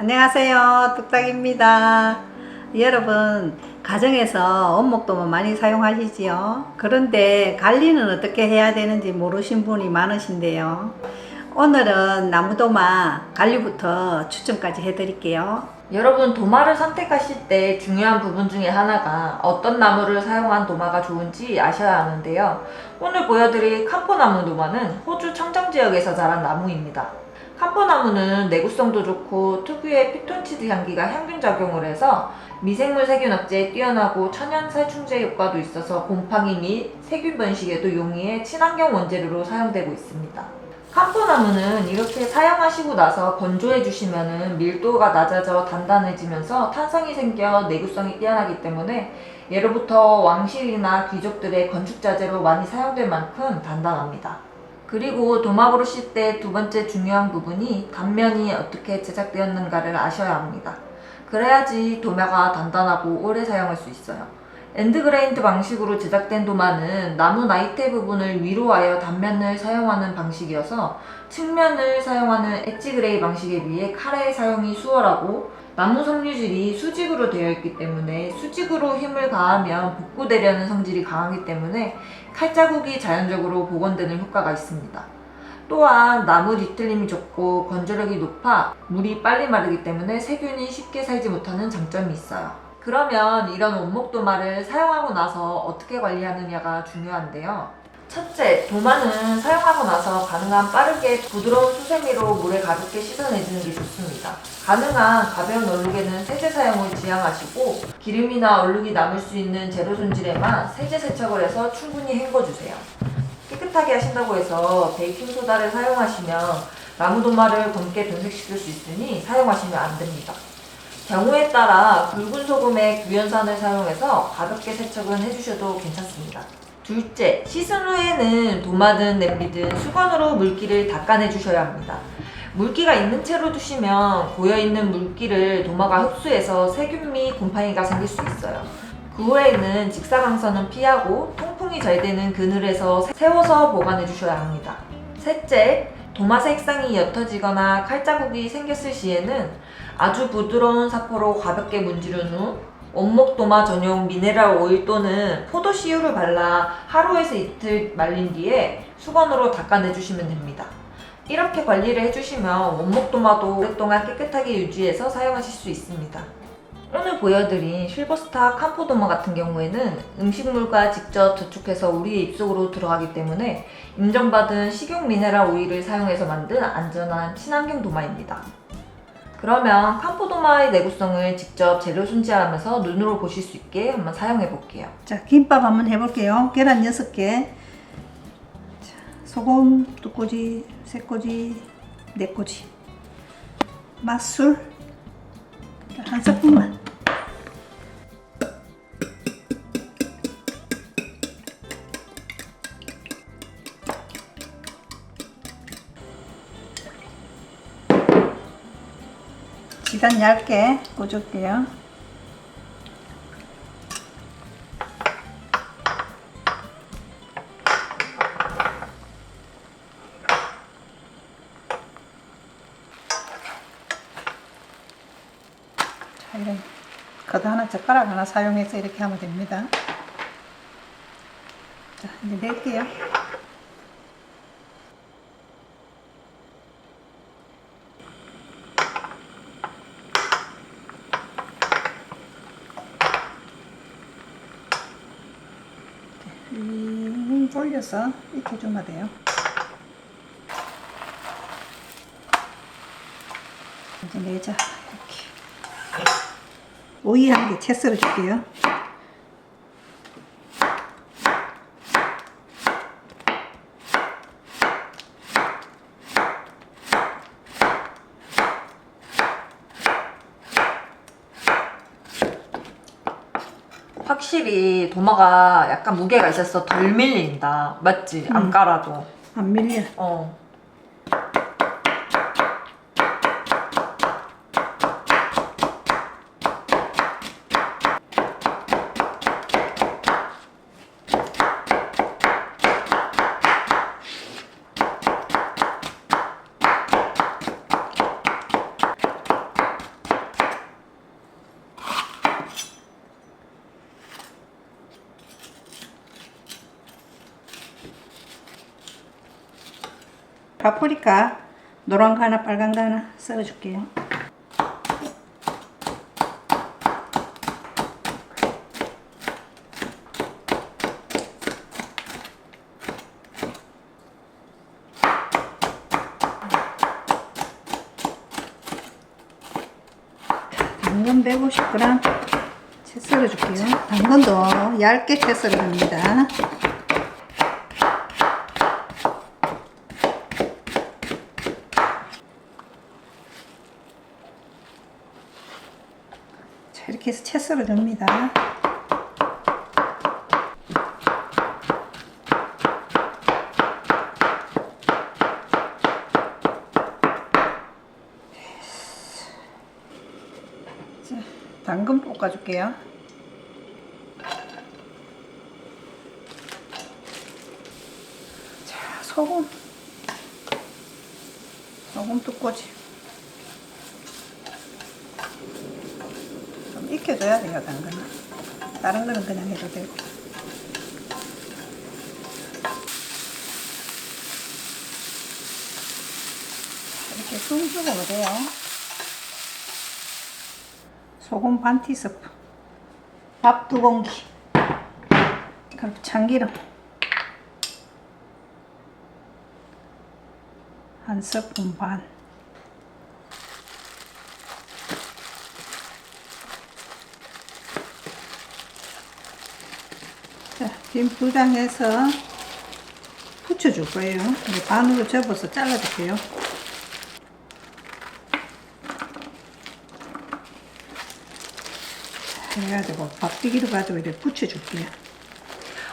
안녕하세요. 뚝딱입니다. 여러분, 가정에서 원목도만 많이 사용하시지요? 그런데 관리는 어떻게 해야 되는지 모르신 분이 많으신데요. 오늘은 나무도마 관리부터 추천까지 해드릴게요. 여러분 도마를 선택하실 때 중요한 부분 중에 하나가 어떤 나무를 사용한 도마가 좋은지 아셔야 하는데요. 오늘 보여드릴 캄포나무 도마는 호주 청정 지역에서 자란 나무입니다. 캄포나무는 내구성도 좋고 특유의 피톤치드 향기가 향균 작용을 해서 미생물 세균 억제에 뛰어나고 천연 살충제 효과도 있어서 곰팡이 및 세균 번식에도 용이해 친환경 원재료로 사용되고 있습니다. 캄포나무는 이렇게 사용하시고 나서 건조해 주시면은 밀도가 낮아져 단단해지면서 탄성이 생겨 내구성이 뛰어나기 때문에 예로부터 왕실이나 귀족들의 건축 자재로 많이 사용될 만큼 단단합니다. 그리고 도마 고르실 때두 번째 중요한 부분이 단면이 어떻게 제작되었는가를 아셔야 합니다. 그래야지 도마가 단단하고 오래 사용할 수 있어요. 엔드그레인드 방식으로 제작된 도마는 나무 나이테 부분을 위로 하여 단면을 사용하는 방식이어서 측면을 사용하는 엣지 그레이 방식에 비해 칼의 사용이 수월하고 나무 섬유질이 수직으로 되어 있기 때문에 수직으로 힘을 가하면 복구되려는 성질이 강하기 때문에 칼자국이 자연적으로 복원되는 효과가 있습니다. 또한 나무 뒤틀림이 적고 건조력이 높아 물이 빨리 마르기 때문에 세균이 쉽게 살지 못하는 장점이 있어요. 그러면 이런 원목 도마를 사용하고 나서 어떻게 관리하느냐가 중요한데요. 첫째, 도마는 사용하고 나서 가능한 빠르게 부드러운 수세미로 물에 가볍게 씻어내주는 게 좋습니다. 가능한 가벼운 얼룩에는 세제 사용을 지향하시고 기름이나 얼룩이 남을 수 있는 제로 손질에만 세제 세척을 해서 충분히 헹궈주세요. 깨끗하게 하신다고 해서 베이킹소다를 사용하시면 나무 도마를 검게 변색시킬 수 있으니 사용하시면 안 됩니다. 경우에 따라 굵은 소금에 규연산을 사용해서 가볍게 세척은 해주셔도 괜찮습니다. 둘째, 씻은 후에는 도마든 냄비든 수건으로 물기를 닦아내 주셔야 합니다. 물기가 있는 채로 두시면 고여있는 물기를 도마가 흡수해서 세균 및 곰팡이가 생길 수 있어요. 그 후에는 직사광선은 피하고 통풍이 잘 되는 그늘에서 세워서 보관해 주셔야 합니다. 셋째, 도마 색상이 옅어지거나 칼자국이 생겼을 시에는 아주 부드러운 사포로 가볍게 문지른 후 원목 도마 전용 미네랄 오일 또는 포도 씨유를 발라 하루에서 이틀 말린 뒤에 수건으로 닦아내 주시면 됩니다. 이렇게 관리를 해주시면 원목 도마도 오랫동안 깨끗하게 유지해서 사용하실 수 있습니다. 오늘 보여드린 실버스타 캄포도마 같은 경우에는 음식물과 직접 저축해서 우리의 입속으로 들어가기 때문에 인정받은 식용 미네랄 오일을 사용해서 만든 안전한 친환경 도마입니다. 그러면 캄포도마의 내구성을 직접 재료 손질하면서 눈으로 보실 수 있게 한번 사용해 볼게요. 자, 김밥 한번 해볼게요. 계란 6개. 자, 소금 두 꼬지, 세 꼬지, 네 꼬지. 맛술 한 스푼만. 지단 얇게 꽂을게요. 자, 이런 겉 하나 젓가락 하나 사용해서 이렇게 하면 됩니다. 자, 이제 낼게요. 윙 돌려서 익혀주면 돼요. 이제 내자 이렇게 오이 한 개 채 썰어 줄게요. 확실히 도마가 약간 무게가 있어서 덜 밀린다. 맞지? 안 깔아도. 안 밀려. 어. 파프리카 노란 거 하나 빨간 거 하나 썰어줄게요. 당근 150g 채 썰어줄게요. 당근도 얇게 채 썰어줍니다. 이렇게 해서 채 썰어 줍니다. 자, 당근 볶아줄게요. 자, 소금. 소금 두 꼬지. 좀 익혀줘야 돼요, 당근은. 다른 거는 그냥 해도 되고. 이렇게 숨 주고 그래요. 소금 반 티스푼. 밥 두 공기. 그리고 참기름. 한 스푼 반. 자, 김 부장해서 부쳐줄 거예요. 이제 반으로 접어서 잘라줄게요. 그래가지고 밥뛰기로 가지고 이렇게 부쳐줄게요.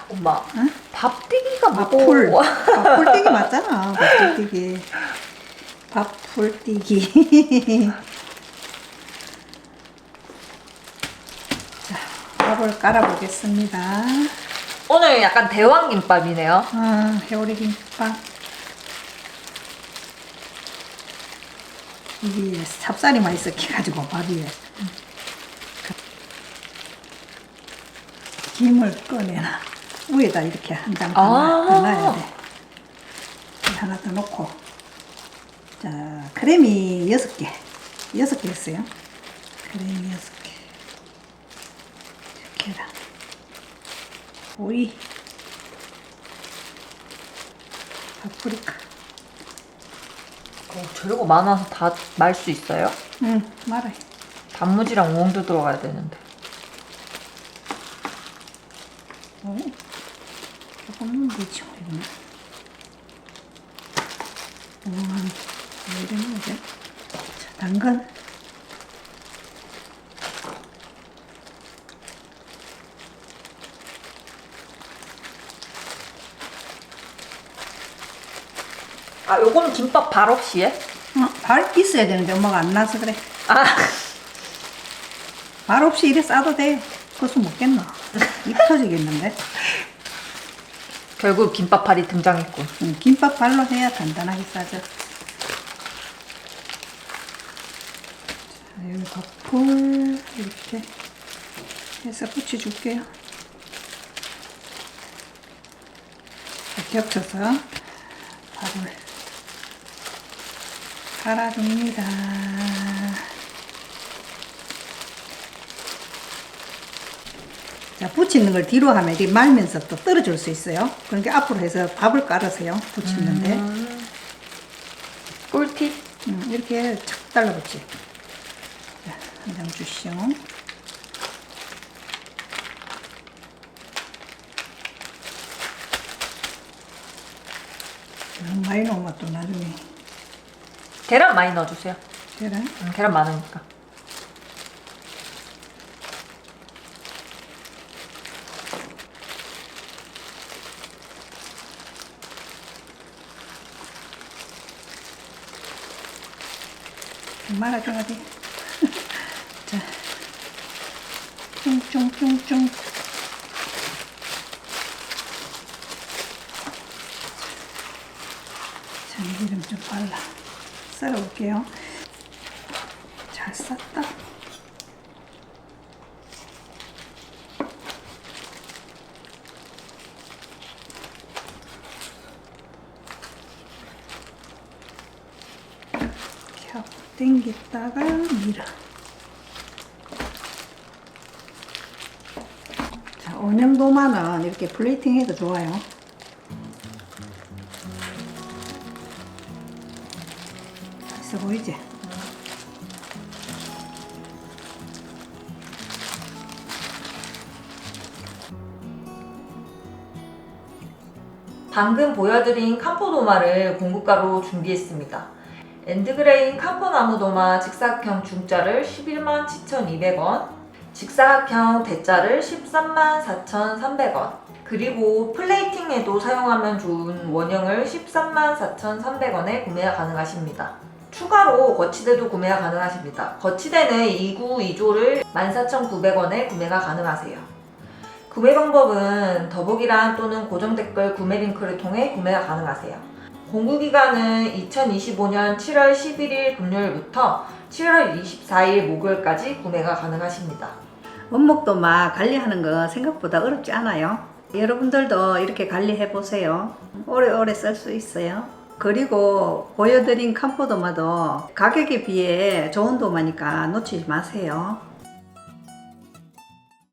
엄마, 응? 밥뛰기가 밥풀. 뭐고? 밥풀뛰기 맞잖아. 밥풀뛰기. 밥풀뛰기. 자, 밥을 깔아보겠습니다. 오늘 약간 대왕김밥이네요. 아, 해오리 김밥. 이게 찹쌀이 많이 섞여가지고 밥이 김을 꺼내나 위에다 이렇게 한장 더 아. 놔야 돼. 하나 더 넣고 자 크림이 여섯 개 여섯 개 했어요. 크림이 여섯 개. 계란, 오이, 파프리카. 어, 재료가 많아서 다 말 수 있어요? 응, 말아요. 단무지랑 우엉도 들어가야 되는데. 오, 조금 넣으면 되지, 뭐, 이거는. 음, 왜 이래 넣어야 자, 당근. 아, 요거는 김밥 발 없이 해? 어, 발 있어야 되는데 엄마가 안 나서 그래. 아, 발 없이 이래 싸도 돼. 그것은 먹겠나? 입 터지겠는데? 결국 김밥 발이 등장했군. 음, 김밥 발로 해야 단단하게 싸죠. 자, 여기 밥풀 이렇게 해서 붙여줄게요. 자, 겹쳐서 밥을 갈아줍니다. 자, 붙이는 걸 뒤로 하면 이게 말면서 또 떨어질 수 있어요. 그러니까 앞으로 해서 밥을 깔아서요. 붙이는데. 꿀팁? 음, 이렇게 착 달라붙지. 자, 한장 주시오. 많이 넣으면 또 나중에 계란 많이 넣어주세요. 계란 음, 계란 많으니까. 말아줘야 돼. 자, 쫑쫑쫑쫑. 참기름 좀 발라 썰어 볼게요. 잘 쌌다. 겹 땡겼다가 밀어. 자, 어냉도마는 이렇게 플레이팅 해도 좋아요. 보이지? 방금 보여드린 캄포 도마를 공구가로 준비했습니다. 엔드그레인 캄포 나무 도마 직사각형 중자를 11만 7,200원, 직사각형 대자를 13만 4,300원, 그리고 플레이팅에도 사용하면 좋은 원형을 13만 4,300원에 구매가 가능하십니다. 추가로 거치대도 구매가 가능하십니다. 거치대는 2구 2조를 14,900원에 구매가 가능하세요. 구매 방법은 더보기란 또는 고정 댓글 구매 링크를 통해 구매가 가능하세요. 공구 기간은 2025년 7월 11일 금요일부터 7월 24일 목요일까지 구매가 가능하십니다. 원목도마 관리하는 거 생각보다 어렵지 않아요. 여러분들도 이렇게 관리해 보세요. 오래오래 쓸 수 있어요. 그리고 보여드린 캄포도마도 가격에 비해 좋은 도마니까 놓치지 마세요.